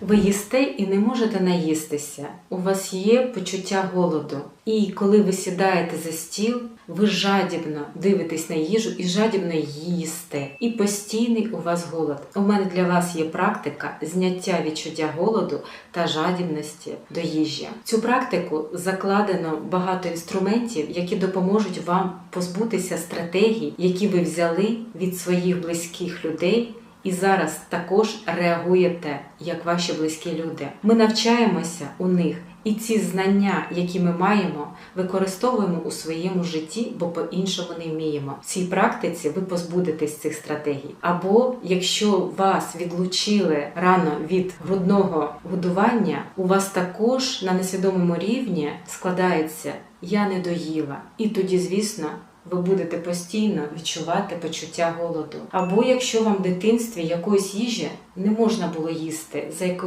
Ви їсте і не можете наїстися. У вас є почуття голоду. І коли ви сідаєте за стіл, ви жадібно дивитесь на їжу і жадібно їсте. І постійний у вас голод. У мене для вас є практика зняття відчуття голоду та жадібності до їжі. Цю практику закладено багато інструментів, які допоможуть вам позбутися стратегій, які ви взяли від своїх близьких людей. І зараз також реагуєте як ваші близькі люди. Ми навчаємося у них, і ці знання, які ми маємо, використовуємо у своєму житті, бо по-іншому не вміємо. В цій практиці ви позбудетесь цих стратегій. Або якщо вас відлучили рано від грудного годування, у вас також на несвідомому рівні складається я не доїла. І тоді, звісно. Ви будете постійно відчувати почуття голоду. Або якщо вам в дитинстві якоїсь їжі не можна було їсти за якою